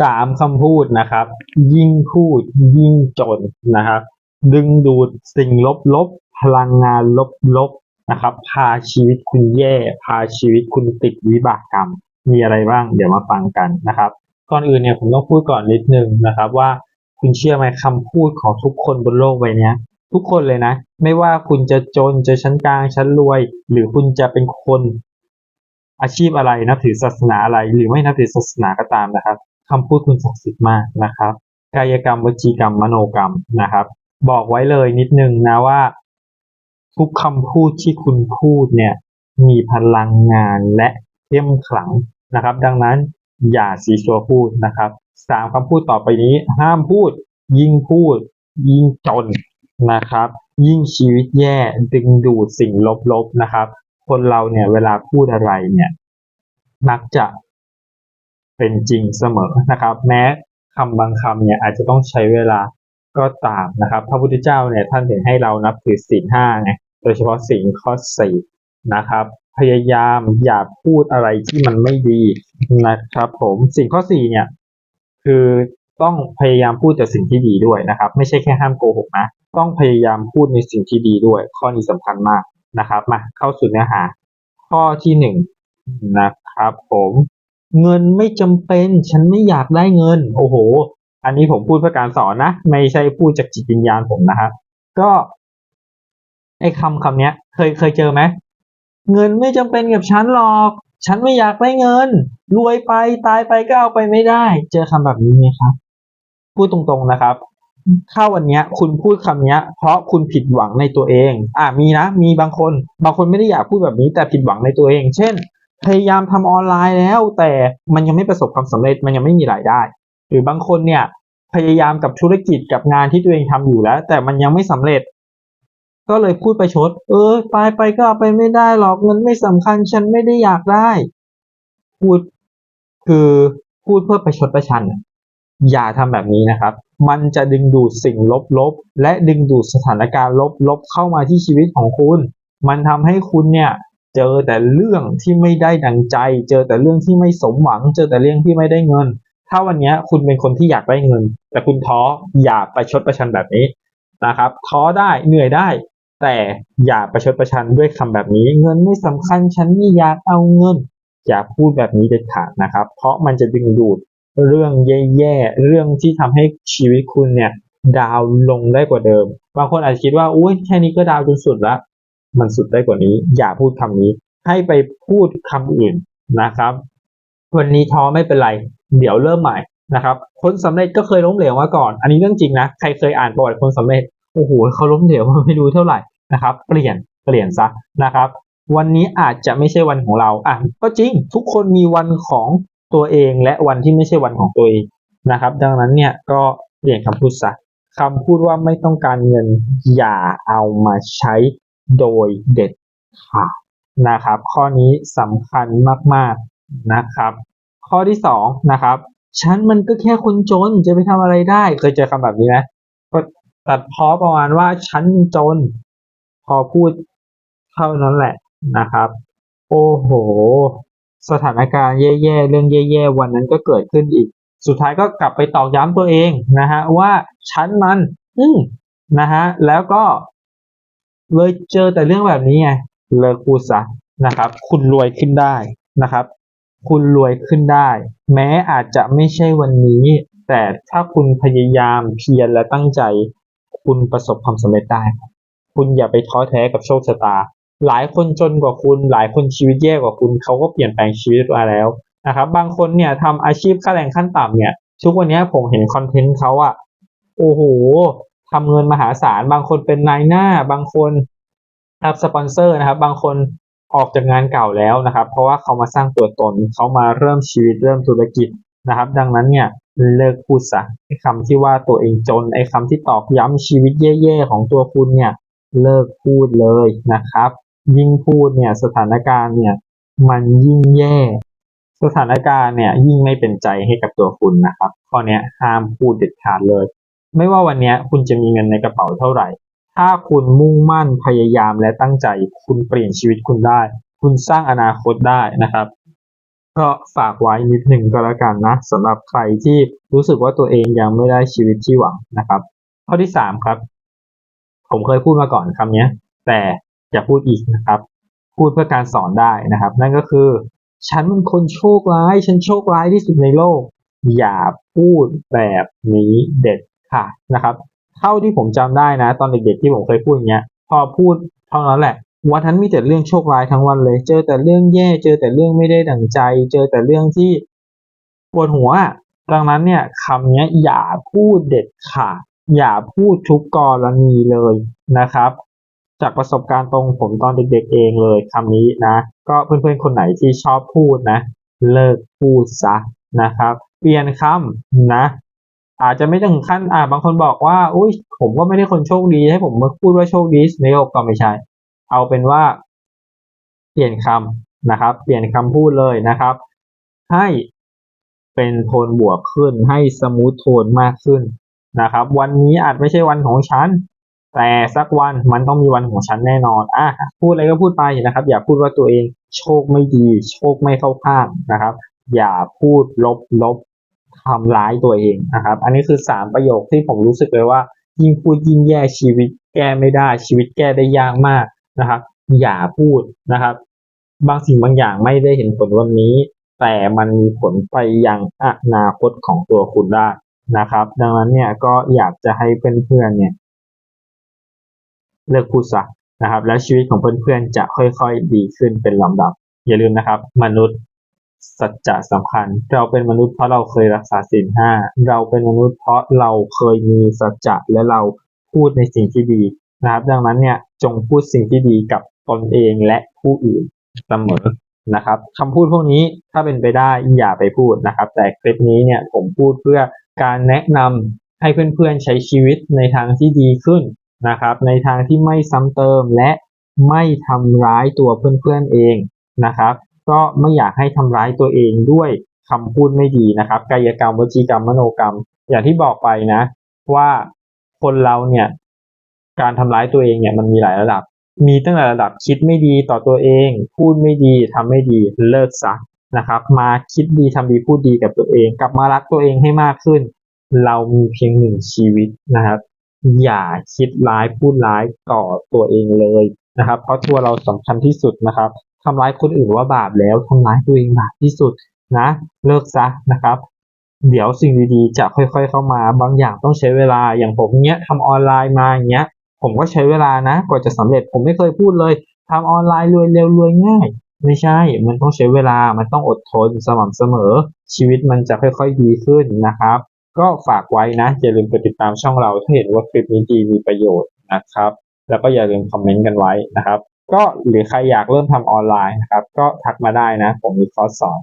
สามคำพูดนะครับ ยิ่งพูดยิ่งจนนะครับ ดึงดูดสิ่งลบๆ พลังงานลบๆนะครับ พาชีวิตคุณแย่ พาชีวิตคุณติดวิบากกรรม มีอะไรบ้าง เดี๋ยวมาฟังกันนะครับก่อนอื่นเนี่ยผมต้องพูดก่อนนิดนึงนะครับ ว่าคุณเชื่อไหมคำพูดของทุกคนบนโลกใบนี้ทุกคนเลยนะ ไม่ว่าคุณจะจนจะชั้นกลางชั้นรวย หรือคุณจะเป็นคนอาชีพอะไรนับถือศาสนาอะไร หรือไม่นับถือศาสนาก็ตามนะครับ คำพูดคุณศักดิ์สิทธิ์มากนะครับ กายกรรมวจีกรรมมโนกรรมนะครับ บอกไว้เลยนิดนึงนะว่า ทุกคำพูดที่คุณพูดเนี่ยมีพลังงานและเข้มขลังนะครับ ดังนั้นอย่าสีชัวพูดนะครับสามคำพูดต่อไปนี้ห้ามพูด ยิ่งพูด ยิ่งจนนะครับ ยิ่งชีวิตแย่ดึงดูดสิ่งลบๆนะครับ คนเราเนี่ยเวลาพูดอะไรเนี่ย มักจะ เป็นจริงเสมอนะครับ แม้คำบางคำเนี่ยอาจจะต้องใช้เวลาก็ตามนะครับ พระพุทธเจ้าเนี่ยท่านถึงให้เรานับถือศีลห้าไงโดยเฉพาะศีลข้อสี่นะครับ พยายามอย่าพูดอะไรที่มันไม่ดีนะครับ ผมสิ่งข้อสี่เนี่ย คือต้องพยายามพูดแต่สิ่งที่ดีด้วยนะครับ ไม่ใช่แค่ห้ามโกหกนะต้องพยายามพูดในสิ่งที่ดีด้วย ข้อนี้สำคัญมากนะครับ มาเข้าสู่เนื้อหา ข้อที่หนึ่งนะครับ ผม เงินไม่จำเป็น ฉันไม่อยากได้เงิน โอ้โห อันนี้ผมพูดเพื่อการสอนนะ ไม่ใช่พูดจากจิตวิญญาณผมนะครับก็ไอ้คำคำเนี้ยเคยเคยเจอไหมเงินไม่จำเป็นกับฉันหรอก ฉันไม่อยากได้เงิน รวยไปตายไปก็เอาไปไม่ได้ เจอคำแบบนี้ไหมครับ พูดตรงๆนะครับ ถ้าวันนี้คุณพูดคำนี้เพราะคุณผิดหวังในตัวเอง อ่ามีนะ มีบางคน บางคนไม่ได้อยากพูดแบบนี้แต่ผิดหวังในตัวเอง เช่น พยายามทำออนไลน์แล้ว แต่มันยังไม่ประสบความสำเร็จมันยังไม่มีรายได้ หรือบางคนเนี่ยพยายามกับธุรกิจกับงานที่ตัวเองทำอยู่แล้ว แต่มันยังไม่สำเร็จ ก็เลยพูดไปชด เออตายไปก็ไปไม่ได้หรอกเงินไม่สำคัญฉันไม่ได้อยากได้ พูดคือพูดเพื่อประชดประชัน อย่าทำแบบนี้นะครับ มันจะดึงดูดสิ่งลบๆและดึงดูดสถานการณ์ลบๆเข้ามาที่ชีวิตของคุณ มันทำให้คุณเนี่ย เจอแต่เรื่องที่ไม่ได้ดังใจ เจอแต่เรื่องที่ไม่สมหวัง เจอแต่เรื่องที่ไม่ได้เงิน ถ้าวันนี้คุณเป็นคนที่อยากได้เงิน แต่คุณท้ออย่าไปชดประชันแบบนี้นะครับ ท้อได้เหนื่อยได้ แต่อย่าประชดประชันด้วยคำแบบนี้ เงินไม่สำคัญฉันไม่อยากเอาเงิน อย่าพูดแบบนี้เด็ดขาดนะครับ เพราะมันจะดึงดูดเรื่องแย่ๆ เรื่องที่ทำให้ชีวิตคุณเนี่ย ดาวลงได้กว่าเดิม บางคนอาจจะคิดว่า อุ้ยแค่นี้ก็ดาวจนสุดแล้ว มันสุดได้กว่านี้ อย่าพูดคำนี้ ให้ไปพูดคำอื่นนะครับ วันนี้ท้อไม่เป็นไร เดี๋ยวเริ่มใหม่นะครับ คนสำเร็จก็เคยล้มเหลวมาก่อน อันนี้เรื่องจริงนะ ใครเคยอ่านประวัติคนสำเร็จ โอ้โหเขาล้มเหลวไม่รู้เท่าไหร่นะครับ เปลี่ยน เปลี่ยนซะนะครับ วันนี้อาจจะไม่ใช่วันของเรา อะ ก็จริง ทุกคนมีวันของตัวเองและวันที่ไม่ใช่วันของตัวเองนะครับ ดังนั้นเนี่ยก็เปลี่ยนคำพูดซะคำพูดว่าไม่ต้องการเงินอย่าเอามาใช้ โดยเด็ดขาดนะครับ ข้อนี้สำคัญมากๆนะครับ ข้อที่สองนะครับฉันมันก็แค่คนจนจะไปทำอะไรได้เคยเจอคำแบบนี้ไหมก็ตัดพ้อประมาณว่าฉันจน พอพูดเท่านั้นแหละนะครับ โอ้โห สถานการณ์แย่ๆเรื่องแย่ๆวันนั้นก็เกิดขึ้นอีก สุดท้ายก็กลับไปตอกย้ำตัวเองนะฮะว่าฉันมัน อืนะฮะแล้วก็ เลยเจอแต่เรื่องแบบนี้ไงเลิกพูดซะนะครับ คุณรวยขึ้นได้นะครับ คุณรวยขึ้นได้ แม้อาจจะไม่ใช่วันนี้ แต่ถ้าคุณพยายามเพียรและตั้งใจ คุณประสบความสำเร็จได้ คุณอย่าไปท้อแท้กับโชคชะตา หลายคนจนกว่าคุณ หลายคนชีวิตแย่กว่าคุณเขาก็เปลี่ยนแปลงชีวิตมาแล้วนะครับ บางคนเนี่ยทำอาชีพค่าแรงขั้นต่ำเนี่ยทุกวันนี้ผมเห็นคอนเทนต์เขาอะโอ้โห ทำเงินมหาศาล บางคนเป็นนายหน้า บางคนรับสปอนเซอร์นะครับ บางคนออกจากงานเก่าแล้วนะครับ เพราะว่าเขามาสร้างตัวตน เขามาเริ่มชีวิตเริ่มธุรกิจนะครับ ดังนั้นเนี่ยเลิกพูดซะไอ้คำที่ว่าตัวเองจน ไอ้คำที่ตอกย้ำชีวิตแย่ๆของตัวคุณเนี่ย เลิกพูดเลยนะครับ ยิ่งพูดเนี่ยสถานการณ์เนี่ยมันยิ่งแย่ สถานการณ์เนี่ยยิ่งไม่เป็นใจให้กับตัวคุณนะครับข้อเนี้ยห้ามพูดเด็ดขาดเลย ไม่ว่าวันนี้คุณจะมีเงินในกระเป๋าเท่าไหร่ ถ้าคุณมุ่งมั่นพยายามและตั้งใจ คุณเปลี่ยนชีวิตคุณได้ คุณสร้างอนาคตได้นะครับ ก็ฝากไว้นิดหนึ่งก็แล้วกันนะสำหรับใครที่รู้สึกว่าตัวเองยังไม่ได้ชีวิตที่หวังนะครับ ข้อที่สามครับ ผมเคยพูดมาก่อนคำเนี้ยแต่อย่าพูดอีกนะครับ พูดเพื่อการสอนได้นะครับ นั่นก็คือ ฉันเป็นคนโชคร้าย ฉันโชคร้ายที่สุดในโลก อย่าพูดแบบนี้เด็ด ขาดนะครับ เท่าที่ผมจำได้นะ ตอนเด็กๆที่ผมเคยพูดอย่างเงี้ย พอพูดเท่านั้นแหละ วันนั้นมีแต่เรื่องโชคร้ายทั้งวันเลย เจอแต่เรื่องแย่ เจอแต่เรื่องไม่ได้ดั่งใจ เจอแต่เรื่องที่ปวดหัวอะดังนั้นเนี่ยคำเนี้ยอย่าพูดเด็ดขาด อย่าพูดทุกกรณีเลยนะครับ จากประสบการณ์ตรงผมตอนเด็กๆเองเลยคำนี้นะ ก็เพื่อนๆคนไหนที่ชอบพูดนะ เลิกพูดซะนะครับ เปลี่ยนคำนะ อาจจะไม่ถึงขั้นอ่าบางคนบอกว่า อุ้ยผมก็ไม่ได้คนโชคดีให้ผมมาพูดว่าโชคดีในโลกก็ไม่ใช่ เอาเป็นว่า เปลี่ยนคำนะครับ เปลี่ยนคำพูดเลยนะครับ ให้เป็นโทนบวกขึ้นให้สมูทโทนมากขึ้นนะครับ วันนี้อาจไม่ใช่วันของฉัน แต่สักวันมันต้องมีวันของฉันแน่นอนอะพูดอะไรก็พูดไปนะครับ อย่าพูดว่าตัวเองโชคไม่ดี โชคไม่เข้าข้างนะครับ อย่าพูดลบลบ ทำร้ายตัวเองนะครับ อันนี้คือสามประโยคที่ผมรู้สึกเลยว่า ยิ่งพูดยิ่งแย่ชีวิตแก้ไม่ได้ชีวิตแก้ได้ยากมากนะครับ อย่าพูดนะครับ บางสิ่งบางอย่างไม่ได้เห็นผลวันนี้ แต่มันมีผลไปยังอนาคตของตัวคุณได้นะครับ ดังนั้นเนี่ยก็อยากจะให้เพื่อนๆเนี่ยเลิกพูดซะนะครับ แล้วชีวิตของเพื่อนๆจะค่อยๆดีขึ้นเป็นลำดับ อย่าลืมนะครับ มนุษย์ สัจจะสำคัญ เราเป็นมนุษย์เพราะเราเคยรักษาศีลห้า เราเป็นมนุษย์เพราะเราเคยมีสัจจะและเราพูดในสิ่งที่ดีนะครับดังนั้นเนี่ยจงพูดสิ่งที่ดีกับตนเองและผู้อื่นเสมอนะครับคำพูดพวกนี้ถ้าเป็นไปได้อย่าไปพูดนะครับ แต่คลิปนี้เนี่ยผมพูดเพื่อการแนะนำให้เพื่อนๆใช้ชีวิตในทางที่ดีขึ้นนะครับ ในทางที่ไม่ซ้ำเติมและไม่ทำร้ายตัวเพื่อนๆเองนะครับ ก็ไม่อยากให้ทำร้ายตัวเองด้วยคำพูดไม่ดีนะครับ กายกรรมวจีกรรมมโนกรรม อย่างที่บอกไปนะ ว่าคนเราเนี่ย การทำร้ายตัวเองเนี่ยมันมีหลายระดับ มีตั้งแต่ระดับคิดไม่ดีต่อตัวเอง พูดไม่ดีทำไม่ดีเลิกซะนะครับ มาคิดดีทำดีพูดดีกับตัวเอง กลับมารักตัวเองให้มากขึ้น เรามีเพียงหนึ่งชีวิตนะครับ อย่าคิดร้ายพูดร้ายต่อตัวเองเลยนะครับ เพราะตัวเราสำคัญที่สุดนะครับ ทำร้ายคนอื่นว่าบาปแล้วทำร้ายตัวเองบาปที่สุดนะ เลิกซะนะครับ เดี๋ยวสิ่งดีๆจะค่อย ๆ เข้ามาบางอย่างต้องใช้เวลาอย่างผมเนี้ยทำออนไลน์มาอย่างเงี้ย ผมก็ใช้เวลานะกว่าจะสำเร็จผมไม่เคยพูดเลยทำออนไลน์รวยเร็วรวยง่าย ไม่ใช่ มันต้องใช้เวลามันต้องอดทนสม่ำเสมอ ชีวิตมันจะค่อยๆดีขึ้นนะครับ ก็ฝากไว้นะ อย่าลืมกดติดตามช่องเราถ้าเห็นว่าคลิปนี้ดีมีประโยชน์นะครับ แล้วก็อย่าลืมคอมเมนต์กันไว้นะครับ ก็หรือใครอยากเริ่มทำออนไลน์นะครับ ก็ทักมาได้นะ ผมมีคอร์สสอน